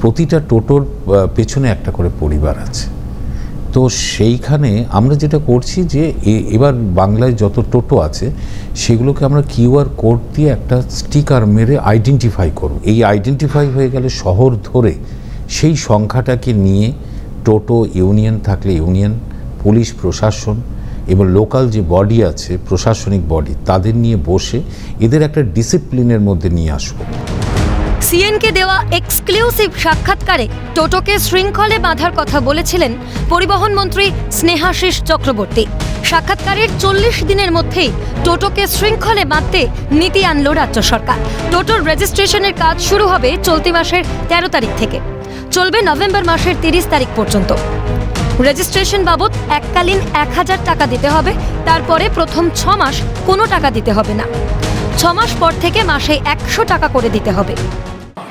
প্রতিটা টোটোর পেছনে একটা করে পরিবার আছে। তো সেইখানে আমরা যেটা করছি যে এবার বাংলায় যত টোটো আছে, সেগুলোকে আমরা কিউআর কোড দিয়ে একটা স্টিকার মেরে আইডেন্টিফাই করব। এই আইডেন্টিফাই হয়ে গেলে শহর ধরে সেই সংখ্যাটাকে নিয়ে টোটো ইউনিয়ন থাকলে ইউনিয়ন, পুলিশ, প্রশাসন এবং লোকাল যে বডি আছে, প্রশাসনিক বডি, তাদের নিয়ে বসে এদের একটা ডিসিপ্লিনের মধ্যে নিয়ে আসব। সিএনকে দেওয়া এক্সক্লুসিভ সাক্ষাৎকারে টোটোকে শৃঙ্খলে বাঁধার কথা বলেছিলেন পরিবহন মন্ত্রী স্নেহাশিস চক্রবর্তী। সাক্ষাৎকারের চল্লিশ দিনের মধ্যেই টোটোকে শৃঙ্খলে বাঁধতে নীতি আনল রাজ্য সরকার। টোটোর রেজিস্ট্রেশনের কাজ শুরু হবে চলতি মাসের তেরো তারিখ থেকে। চলবে নভেম্বর মাসের তিরিশ তারিখ পর্যন্ত। রেজিস্ট্রেশন বাবদ এককালীন এক হাজার টাকা দিতে হবে, তারপরে প্রথম ছ মাস কোনো টাকা দিতে হবে না। ছ মাস পর থেকে মাসে একশো টাকা করে দিতে হবে।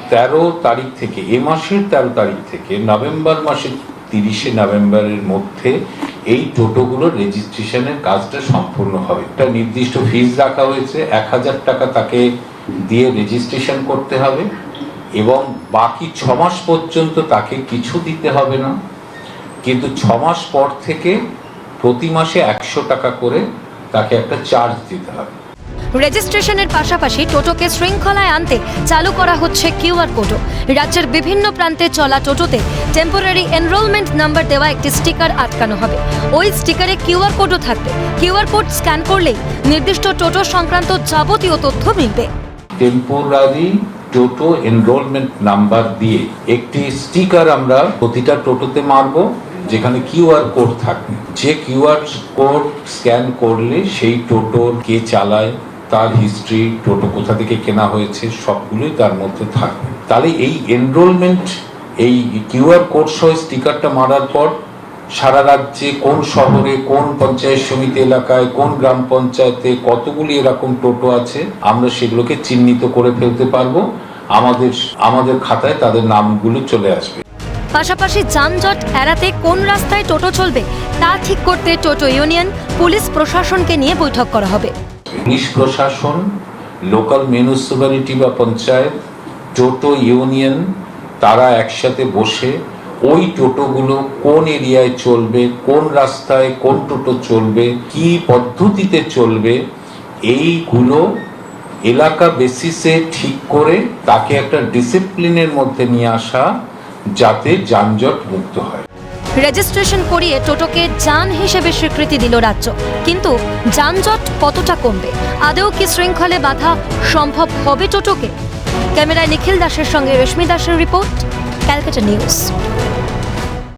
তেরো তারিখ থেকে, এ মাসের তেরো তারিখ থেকে, নভেম্বর মাসের তিরিশে নভেম্বরের মধ্যে এই টোটোগুলোর রেজিস্ট্রেশনের কাজটা সম্পূর্ণ হবে। একটা নির্দিষ্ট ফিস রাখা হয়েছে, এক হাজার টাকা তাকে দিয়ে রেজিস্ট্রেশন করতে হবে এবং বাকি ছ মাস পর্যন্ত তাকে কিছু দিতে হবে না। কিন্তু ছ মাস পর থেকে প্রতি মাসে একশো টাকা করে তাকে একটা চার্জ দিতে হবে। রেজিস্ট্রেশনের পাশাপাশি টোটোকে শৃঙ্খলায় আনতে চালু করা হচ্ছে কিউআর কোডও। রাজ্যের বিভিন্ন প্রান্তে চলা টোটোতে টেম্পোরারি এনরোলমেন্ট নাম্বার দেওয়া একটি স্টিকার আটকানো হবে। ওই স্টিকারে কিউআর কোডও থাকবে। কিউআর কোড স্ক্যান করলেই নির্দিষ্ট টোটো সংক্রান্ত যাবতীয় তথ্য মিলবে। টেম্পোরারি টোটো এনরোলমেন্ট নাম্বার দিয়ে একটি স্টিকার আমরা প্রতিটা টোটোতে মারব, যেখানে কিউআর কোড থাকবে। যে কিউআর কোড স্ক্যান করলে সেই টোটোর কে চালায় তার হিস্ট্রি টোটো কোথা থেকে কেনা হয়েছে, সবগুলোই তার মধ্যে থাকবে। তাহলে এই এনরোলমেন্ট এই কিউআর কোড সহ স্টিকারটা মারার পর সারা রাজ্যে কোন শহরে, কোন পঞ্চায়েত সমিতি এলাকায়, কোন গ্রাম পঞ্চায়েতে কতগুলি এরকম টোটো আছে, আমরা সেগুলোকে চিহ্নিত করে ফেলতে পারব। আমাদের আমাদের খাতায় তাদের নামগুলো চলে আসবে। পাশাপাশি যানজট এড়াতে কোন রাস্তায় টোটো চলবে, তা ঠিক করতে টোটো ইউনিয়ন, পুলিশ প্রশাসনকে নিয়ে বৈঠক করা হবে। পুলিশ প্রশাসন লোকাল মিউনিসিপ্যালিটি বা পঞ্চায়েত, টোটো ইউনিয়ন, তারা একসাথে বসে ওই টোটোগুলো কোন এরিয়ায় চলবে, কোন রাস্তায় কোন টোটো চলবে, কি পদ্ধতিতে চলবে, এইগুলো এলাকা বেসিসে ঠিক করে তাকে একটা ডিসিপ্লিনের মধ্যে নিয়ে আসা যাতে যানজট মুক্ত হয়। রেজিস্ট্রেশন করিয়ে টোটোকে যান হিসেবে স্বীকৃতি দিল রাজ্য। কিন্তু যানজট কতটা কমবে? আদেও কি শৃঙ্খলে বাধা সম্ভব হবে টোটোকে? ক্যামেরায় নিখিল দাসের সঙ্গে রশ্মি দাসের রিপোর্ট, ক্যালকাটা নিউজ।